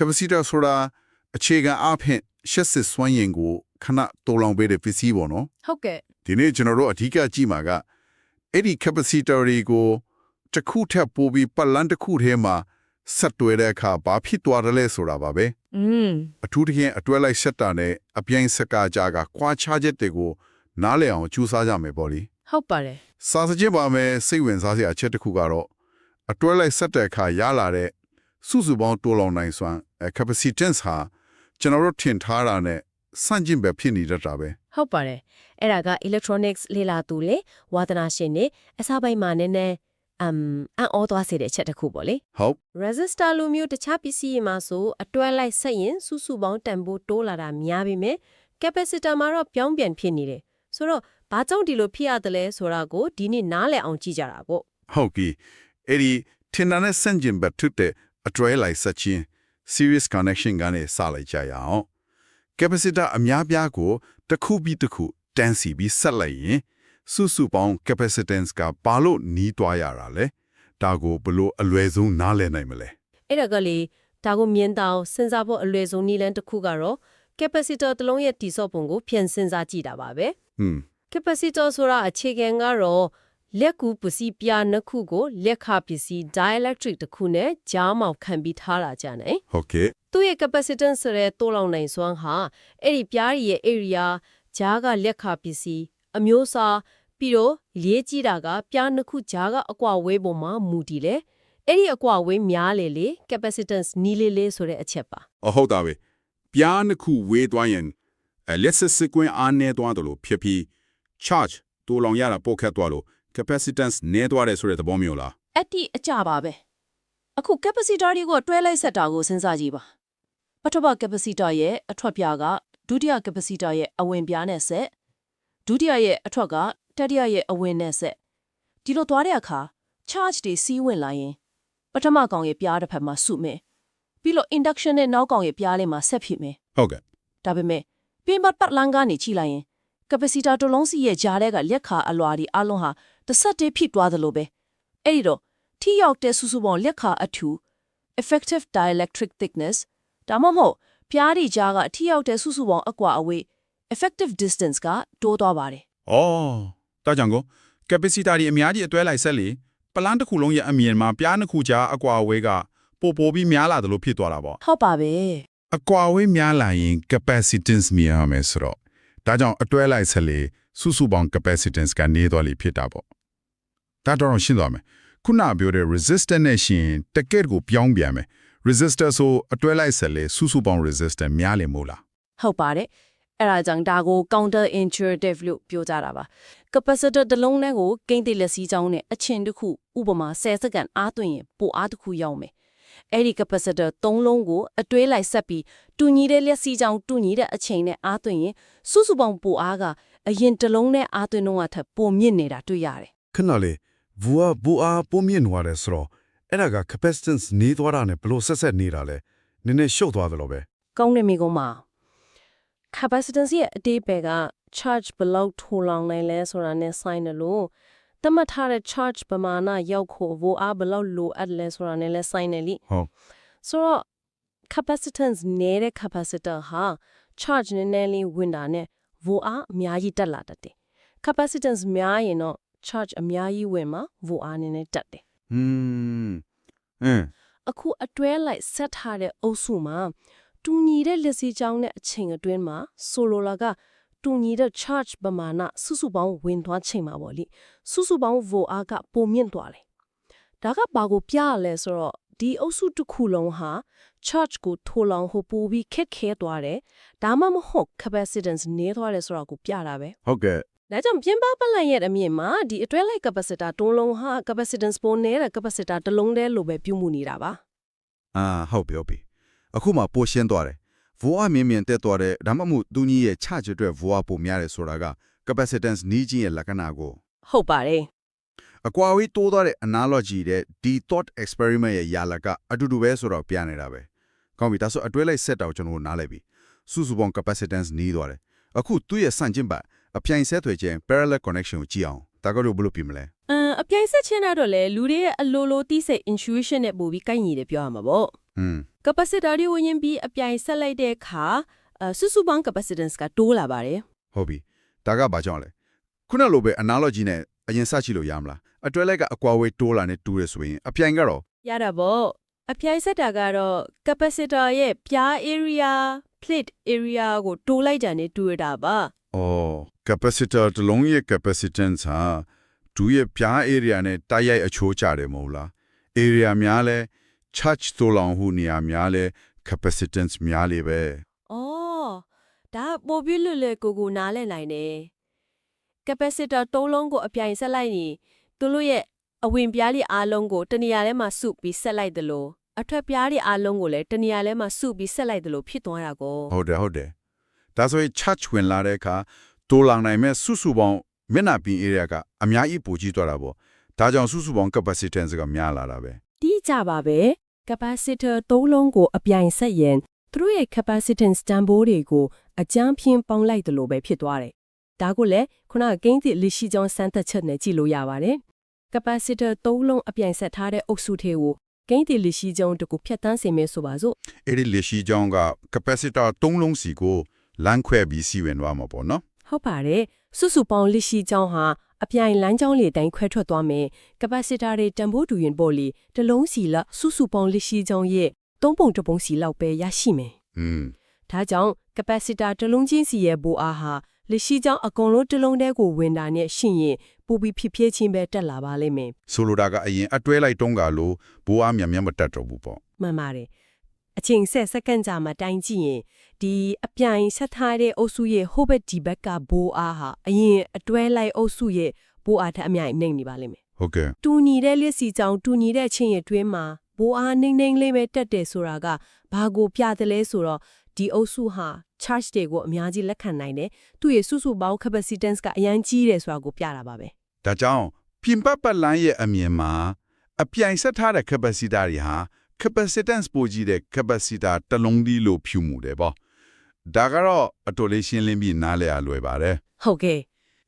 capacitor ဆိုတာအခြေခံအဖြစ်ရှက်စစ်စွမ်းရည်ကိုခဏတိုးလောင်ပေးတဲ့ပစ္စည်းပေါ့နော်ဟုတ်ကဲ့ဒီနေ့ကျွန်တော်တို့အဓိကကြည့်မှာကအဲ့ဒီ capacitor တွေကိုတစ်ခုထပ်ပို့ပြီးပတ်လန်းတစ်ခုထဲမှာဆက်တွဲတဲ့အခါဘာဖြစ်သွားတယ်လဲဆိုတာပါပဲอืมအထူးသဖြင့်အတွဲလိုက်ဆက်တာနဲ့အပြိုင်စကားကြားကကွာခြားချက်တွေကိုနားလည်အောင်ကြိုးစားကြမယ်ပေါ့လေဟုတ်ပါတယ်စာစကြည့်ပါမယ်စိတ်ဝင်စားစရာအချက်တစ်ခုကတော့အတွဲလိုက်ဆက်တဲ့အခါရလာတဲ့ စုစုပေါင်းတိုးလောင်နိုင်စွမ်းအဲ capacitance ဟာကျွန်တော်တို့ထင်ထားတာနဲ့စန့်ကျင်ပဲဖြစ်နေတတ်တာပဲဟုတ်ပါတယ်အဲ့ဒါက electronics လေ့လာသူလေဝါသနာရှင်နေအစားပိုင်းမှာနည်းနည်းအမ်အံ့ဩသွားစေတဲ့အချက်တစ်ခုပေါ့လေဟုတ် resistor လိုမျိုးတခြားပစ္စည်းတွေမှာဆိုအတွဲလိုက်ဆက်ရင်စုစုပေါင်းတန်ဖိုးတိုးလာတာများပြီမယ် capacitor မှာတော့ပြောင်းပြန်ဖြစ်နေတယ်ဆိုတော့ဘာကြောင့်ဒီလိုဖြစ်ရတယ်လဲဆိုတာကိုဒီနေ့နားလည်အောင်ကြည့်ကြတာပေါ့ဟုတ်ပြီအဲ့ဒီထင်တာနဲ့စန့်ကျင်ဘက်ထွတ်တဲ့ အတွဲလိုက်ဆက်ချင်း serious connection ကနေစလိုက်ကြရအောင် capacitor အများပြားကိုတစ်ခုပြီးတစ်ခုတန်းစီပြီးဆက်လိုက်ရင်စုစုပေါင်း capacitance ကဘာလို့နီးသွားရတာလဲဒါကိုဘလို့အလွယ်ဆုံးနားလည်နိုင်မလဲအဲ့ဒါကလေဒါကိုမြင်တော့စဉ်းစားဖို့အလွယ်ဆုံးနည်းလမ်းတစ်ခုကတော့ capacitor တစ်လုံးရဲ့တည်ဆော့ပုံကိုပြန်စဉ်းစားကြည့်တာပါပဲဟွန်း capacitor ဆိုတာအခြေခံကတော့ လက်ကူပစ္စည်းပြားနှစ်ခုကိုလက်ခပစ္စည်း dielectric တစ်ခုနဲ့ကြားမောင်ခံပြီးထားတာကြတယ်ဟုတ်ကဲ့သူ့ရဲ့ capacitance ဆိုတဲ့တိုးလောင်နိုင်စွမ်းဟာအဲ့ဒီပြားရဲ့ area ကြားကလက်ခပစ္စည်းအမျိုးအစားပြီးတော့ရေးကြည့်တာကပြားနှစ်ခုကြားကအကွာဝေးပုံမှာမူတည်လေအဲ့ဒီအကွာဝေးများလေလေ capacitance နီးလေးလေးဆိုတဲ့အချက်ပါအဟုတ်တာပဲပြားနှစ်ခုဝေးသွားရင်အဲလက်စစ်စစ်ကွင်းအားနည်းသွားတယ်လို့ဖြစ်ပြီး charge တိုးလောင်ရတာပိုခက်သွားလို့ capacitance နည်းသွားတယ်ဆိုတဲ့သဘောမျိုးလားအဲ့ဒီအကြပါပဲအခု capacitor တွေကိုတွဲလိုက်ဆက်တာကိုစဉ်းစားကြည့်ပါပထမ capacitor ရဲ့အထွက်ပြားကဒုတိယ capacitor ရဲ့အဝင်ပြားနဲ့ဆက်ဒုတိယရဲ့အထွက်ကတတိယရဲ့အဝင်နဲ့ဆက်ဒီလိုသွားတဲ့အခါ charge တွေစီးဝင်လာရင် ပထမကောင်ရဲ့ပြားတစ်ဖက်မှာစုမယ်ပြီးတော့ induction နဲ့နောက်ကောင်ရဲ့ပြားလေးမှာဆက်ဖြစ်မယ်ဟုတ်ကဲ့ဒါပေမဲ့ပြင်ပတ်ပတ်လန်းကနေချိလိုက်ရင် capacitor တစ်လုံးစီရဲ့ကြားထဲကလက်ခါအလွာဒီအလုံးဟာ တစ်ဆက်တည်းဖြစ်သွားသလိုပဲအဲ့ဒီတော့ထိရောက်တဲ့စုစုပေါင်းလက်ခါအထူ effective dielectric thickness ဒါမှမဟုတ်ပြားဒီကြားကထိရောက်တဲ့စုစုပေါင်းအကွာအဝေး effective distance ကတိုးသွားပါတယ်။အော်တာကြောင့်ကို capacitor တွေအများကြီးအတွဲလိုက်ဆက်လေပလန်းတစ်ခုလုံးရဲ့အမြင်မှာပြားနှစ်ခုကြားအကွာအဝေးကပိုပိုပြီးများလာတယ်လို့ဖြစ်သွားတာပေါ့ဟုတ်ပါပဲအကွာအဝေးများလာရင် capacitance မြင်ရမယ်ဆိုတော့ဒါကြောင့်အတွဲလိုက်ဆက်လေစုစုပေါင်း capacitance ကနေသွားလိဖြစ်တာပေါ့ ဒါတော့ရှင်းသွားမယ်ခုနပြောတဲ့ resistor နဲ့ရှင်တကယ့်ကိုပြောင်းပြန်မယ် resistor ဆိုအတွဲလိုက်ဆက်လေစုစုပေါင်း resistor များလေမို့လားဟုတ်ပါတယ်အဲ့ဒါကြောင့်ဒါကို counter intuitive လို့ပြောကြတာပါ capacitor တစ်လုံးနဲ့ကိုကိန်းတိလက်စီးကြောင်းနဲ့အချင်းတစ်ခုဥပမာ10စက္ကန့်အားသွင်းရင်ပိုအားတစ်ခုရောက်မယ်အဲ့ဒီ capacitor ၃လုံးကိုအတွဲလိုက်ဆက်ပြီးတူညီတဲ့လက်စီးကြောင်းတူညီတဲ့အချိန်နဲ့အားသွင်းရင်စုစုပေါင်းပိုအားကအရင်တစ်လုံးနဲ့အားသွင်းတော့အထက်ပိုမြင့်နေတာတွေ့ရတယ်ခဏလေး ဘူအာဘူအာပုံမြင့်သွားတယ်ဆိုတော့အဲ့ဒါက capacitance နေသွားတာနဲ့ဘလို့ဆက်ဆက်နေတာလဲနည်းနည်းရှုပ်သွားတယ်လို့ပဲကောင်းတယ်မိကုန်းမ capacitance ရဲ့အတေးပဲက charge ဘယ်လောက်ထိုးလောင်နိုင်လဲဆိုတာနဲ့ဆိုင်တယ်လို့တတ်မှတ်ထားတဲ့ charge ပမာဏရောက်ဖို့ဘိုအားဘယ်လောက်လိုအပ်လဲဆိုတာနဲ့လည်းဆိုင်တယ်လိဟုတ်ဆိုတော့ capacitance နေတဲ့ capacitor ဟာ charge နည်းနည်းလေးဝင်တာနဲ့ဘိုအားအများကြီးတက်လာတတ်တယ် capacitance များရင်တော့ charge အများကြီးဝင်မှာဘိုအားနည်းနည်းတက်တယ်ဟွန်းအင်းအခုအတွဲလိုက်ဆက်ထားတဲ့အုပ်စုမှာတူညီတဲ့လက်စီချောင်းနဲ့အချိန်အတွင်းမှာဆိုလိုလာကတူညီတဲ့ charge ပမာဏစုစုပေါင်းဝင်သွားချိန်မှာပေါ့လေစုစုပေါင်း vol အားကပုံမြင့်သွားတယ်ဒါကဘာကိုပြရလဲဆိုတော့ဒီအုပ်စုတစ်ခုလုံးဟာ charge ကိုထိုးလောင်ဟိုပိုပြီးခက်ခဲသွားတယ်ဒါမှမဟုတ် capacitance နည်းသွားတယ်ဆိုတာကိုပြတာပဲဟုတ်ကဲ့ ဒါကြောင့်ပြင်ပပလန်ရဲ့အမြင်မှာဒီအတွဲလိုက် capacitor တွန်းလုံးဟာ capacitance ပုံနေတဲ့ capacitor တစ်လုံးတည်းလိုပဲပြုမှုနေတာပါအာဟုတ်ပြီဟုတ်ပြီအခုမှပိုရှင်းသွားတယ်ဗိုအားမြင်မြင်တက်သွားတယ်ဒါမှမဟုတ်သူကြီးရဲ့ charge အတွက်ဗိုအားပိုများတယ်ဆိုတာက capacitance နီးချင်းရဲ့လက္ခဏာကိုဟုတ်ပါတယ်အကွာအဝေးတိုးသွားတဲ့ analogy တဲ့ဒီ thought experiment ရဲ့ယာလကအတူတူပဲဆိုတော့ပြနေတာပဲကောင်းပြီဒါဆိုအတွဲလိုက်ဆက်တော့ကျွန်တော်တို့နားလည်ပြီစုစုပေါင်း capacitance နီးသွားတယ်အခုသူ့ရဲ့ဆန့်ကျင်ဘက် အပြိုင်ဆက်သွယ်ခြင်း parallel connection ကိုကြည့်အောင်ဒါကတော့ဘယ်လိုပြင်မလဲအမ်အပြိုင်ဆက်ချင်းတော့လေလူတွေရဲ့အလိုလိုတိစိတ် intuition နဲ့ပို့ပြီးကိုက်ညီတယ်ပြောရမှာပေါ့ဟွန်း capacitor တွေဝင်ရင်ပြီးအပြိုင်ဆက်လိုက်တဲ့အခါအဲစုစုပေါင်း capacitance ကတိုးလာပါတယ်ဟုတ်ပြီဒါကဘာကြောင့်လဲခုနလိုပဲ analogy နဲ့အရင်စကြည့်လို့ရမလားအတွဲလိုက်ကအကွာဝေးတိုးလာနဲ့တူးရဆိုရင်အပြိုင်ကတော့ရတာပေါ့အပြိုင်ဆက်တာကတော့ capacitor ရဲ့ပြား area plate area ကိုတိုးလိုက်တာနဲ့တူရတာပါအော် capacitor တစ်လုံးရဲ့ capacitance ဟာဒူးရဲ့ပြား area နဲ့တိုက်ရိုက်အချိုးကျတယ်မဟုတ်လား area များလဲ charge တိုးလောင်ဟုနေရာများလဲ capacitance များလေပဲ။အော်ဒါပို့ပြလွတ်လွတ်ကိုကိုနားလည်နိုင်တယ်။ capacitor သုံးလုံးကိုအပြိုင်ဆက်လိုက်ရင်သူတို့ရဲ့အဝင်ပြားလေးအားလုံးကိုတနေရာထဲမှာစုပြီးဆက်လိုက်သလိုအထွက်ပြားလေးအားလုံးကိုလည်းတနေရာထဲမှာစုပြီးဆက်လိုက်သလိုဖြစ်သွားတာကိုဟုတ်တယ်ဟုတ်တယ်ဒါဆိုရင် charge ဝင်လာတဲ့အခါ တိုးလောင်နိုင်မဲ့စုစုပေါင်းမျက်နှာပြင် area ကအများကြီးပိုကြီးသွားတာပေါ့ဒါကြောင့်စုစုပေါင်း capacitance ကများလာတာပဲတီးကြပါပဲ capacitor သုံးလုံးကိုအပြိုင်ဆက်ရင်သူတို့ရဲ့ capacitance တန်ဖိုးတွေကိုအကြမ်းဖျင်းပေါင်းလိုက်သလိုပဲဖြစ်သွားတယ်။ဒါကိုလည်းခုနကကိန်းသစ်လရှိကြောင်းစမ်းသပ်ချက်နဲ့ကြည့်လို့ရပါတယ်။ capacitor သုံးလုံးအပြိုင်ဆက်ထားတဲ့အုပ်စုထဲကိုကိန်းသစ်လရှိကြောင်းတကူဖြတ်တန်းစေမယ်ဆိုပါစို့အဲ့ဒီလက်ရှိကြောင်းက capacitor ၃လုံးစီကိုလမ်းခွဲပြီးစီဝင်သွားမှာပေါ့နော် ဟုတ်ပါတယ်စုစုပေါင်းလရှိကြောင်းဟာအပြိုင်လမ်းကြောင်းလေးတိုင်းခွဲထွက်သွားမယ် capacitor တွေတန်ဖိုးတူရင်ပေါ့လေတစ်လုံးစီလစုစုပေါင်းလရှိကြောင်းရဲ့သုံးပုံတစ်ပုံစီလောက်ပဲရရှိမယ်อืมဒါကြောင့် capacitor တစ်လုံးချင်းစီရဲ့ဘိုးအားဟာလက်ရှိကြောင်းအကုန်လုံးတစ်လုံးတည်းကိုဝင်တာနဲ့ရှင်ရင်ပူပြီးဖြစ်ဖြစ်ချင်းပဲတက်လာပါလိမ့်မယ်ဆိုလိုတာကအရင်အတွဲလိုက်တုံးကလို့ဘိုးအားမြန်မြန်မတက်တော့ဘူးပေါ့မှန်ပါတယ် အချိန်ဆက်စက္ကန့်ကြာမှတိုင်းကြည့်ရင်ဒီအပြိုင်ဆက်ထားတဲ့အုပ်စုရဲ့ဟိုဘက်ဒီဘက်ကဘိုးအားဟာအရင်အတွဲလိုက်အုပ်စုရဲ့ဘိုးအားထက်အမြိုင်နှိမ့်နေပါလိမ့်မယ်ဟုတ်ကဲ့တူညီတဲ့လက်စီကြောင်တူညီတဲ့ချင်းရဲ့တွင်းမှာဘိုးအားနှိမ့်နှိမ့်လေးပဲတက်တယ်ဆိုတာကဘာကိုပြတယ်လဲဆိုတော့ဒီအုပ်စုဟာ charge တွေကိုအများကြီးလက်ခံနိုင်တယ်သူ့ရဲ့စုစုပေါင်း capacitance ကအရင်ကြီးတယ်ဆိုတာကိုပြတာပါပဲဒါကြောင့်ပြင်ပပတ်လန်းရဲ့အမြင်မှာအပြိုင်ဆက်ထားတဲ့ capacitor တွေဟာ capacitance ပိုကြီးတဲ့ capacitor တစ်လုံးဒီလို့ဖြူမှုတယ်ပေါ့ဒါကတော့အတော်လေးရှင်းလင်းပြီးနားလည်ရလွယ်ပါတယ်ဟုတ်ကဲ့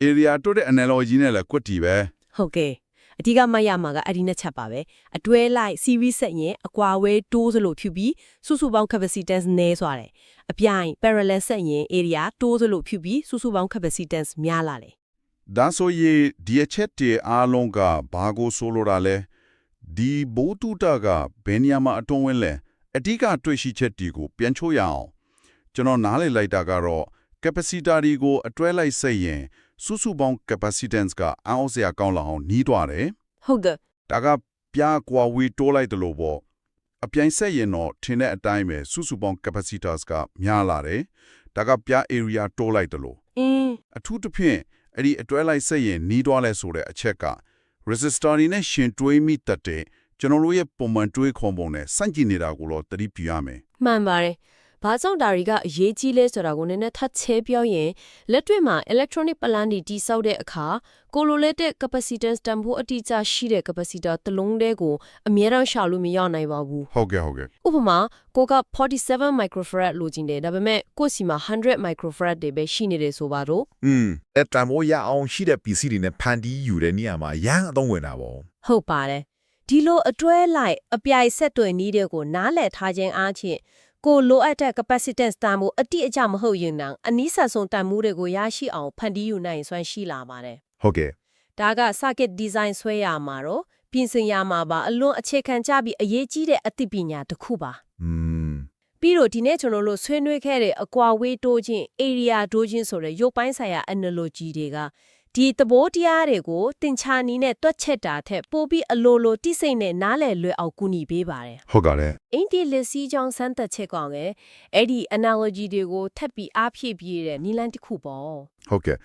area တိုးတဲ့ analogy နဲ့လည်းကွက်တီပဲဟုတ်ကဲ့အဓိကမတ်ရမှာကအဲ့ဒီနှစ်ချက်ပါပဲအတွဲလိုက် series ဆက်ရင်အကွာဝဲတိုးစလို့ဖြူပြီးစုစုပေါင်း capacitance နည်းသွားတယ်အပြိုင် parallel ဆက်ရင် area တိုးစလို့ဖြူပြီးစုစုပေါင်း capacitance များလာတယ်ဒါဆိုရင်ဒီအချက်တွေအားလုံးကဘာကိုဆိုလိုတာလဲ ဒီဘိုးတူတာကဘယ်နေရာမှာအတွန်းဝင်လဲအဓိကတွေ့ရှိချက်ဒီကို ပြန်ချိုးရအောင်ကျွန်တော်နားလည်လိုက်တာကတော့ capacitor ဒီကိုအတွဲလိုက်စိတ်ရင်စုစုပေါင်း capacitance ကအောင်းစရာကောင်းလောက်အောင်နီးသွားတယ်ဟုတ်တယ်ဒါကပြားကွာဝေးတိုးလိုက်တယ်လို့ပေါ့အပြိုင်ဆက်ရင်တော့ထင်တဲ့အတိုင်းပဲစုစုပေါင်း capacitors ကများလာတယ်ဒါကပြား area တိုးလိုက်တယ်လို့အင်းအထူးသဖြင့်အဲ့ဒီအတွဲလိုက်ဆက်ရင်နီးတွားလဲဆိုတဲ့အချက်က resistor တွေနဲ့ရှင်တွေးမိတတ်တဲ့ကျွန်တော်တို့ရဲ့ပုံမှန်တွေးခေါ်ပုံနဲ့စန့်ကျင်နေတာကိုတော့သတိပြုရမယ်မှန်ပါတယ်။ ဘာကြောင့်ဒါတွေကအရေးကြီးလဲဆိုတာကိုနည်းနည်းထပ်ချဲပြောရင်လက်တွေ့မှာ electronic plan တွေတိစောက်တဲ့အခါကိုလိုလက်တဲ့ capacitance တန်ဖိုးအတိအကျရှိတဲ့ capacitor တစ်လုံးတည်းကိုအမြဲတမ်းရှာလို့မရနိုင်ပါဘူးဟုတ်ကဲ့ဟုတ်ကဲ့။ဥပမာကိုက47 microfarad လိုချင်တယ်ဒါပေမဲ့ကိုယ့်စီမှာ100 microfarad တွေပဲရှိနေတယ်ဆိုပါတော့อืมအဲ့တန်မိုးရအောင်ရှိတဲ့ PC တွေနဲ့ဖန်တီးယူတဲ့နေရာမှာရမ်းအသုံးဝင်တာပေါ့ဟုတ်ပါတယ်ဒီလိုအတွဲလိုက်အပြိုင်ဆက်တွယ်နည်းတွေကိုနားလည်ထားခြင်းအားဖြင့် ကိုလိုအပ်တဲ့ capacitance တန်ဖိုးအတိအကျမဟုတ်ရင်တောင်အနည်းဆက်ဆုံးတန်ဖိုးတွေကိုရရှိအောင်ဖန်တီးယူနိုင်စွမ်းရှိလာပါတယ်ဟုတ်ကဲ့ဒါက circuit design ဆွဲရမှာတော့ပြင်ဆင်ရမှာပါအလွန်အခြေခံကြပြီးအရေးကြီးတဲ့အသိပညာတစ်ခုပါอืมပြီးတော့ဒီနေ့ကျွန်တော်တို့ဆွေးနွေးခဲ့တဲ့အကွာဝေးတိုးခြင်း area တိုးခြင်းဆိုတဲ့ရုပ်ပိုင်းဆိုင်ရာ analogy တွေက ဒီသဘောတရားတွေကိုတင်ချာနီးနဲ့တွက်ချက်တာထက်ပိုပြီးအလိုလိုတိစိတ်နဲ့နားလည်လွယ်အောင်ကူညီပေးပါတယ်ဟုတ်ကဲ့။အင်တီလက်စီကြောင့်စမ်းသပ်ချက်ကောင်လေအဲ့ဒီ analogy တွေကိုထပ်ပြီးအားဖြည့်ပြီးတဲ့နီလန်တစ်ခုပေါ့ဟုတ်ကဲ့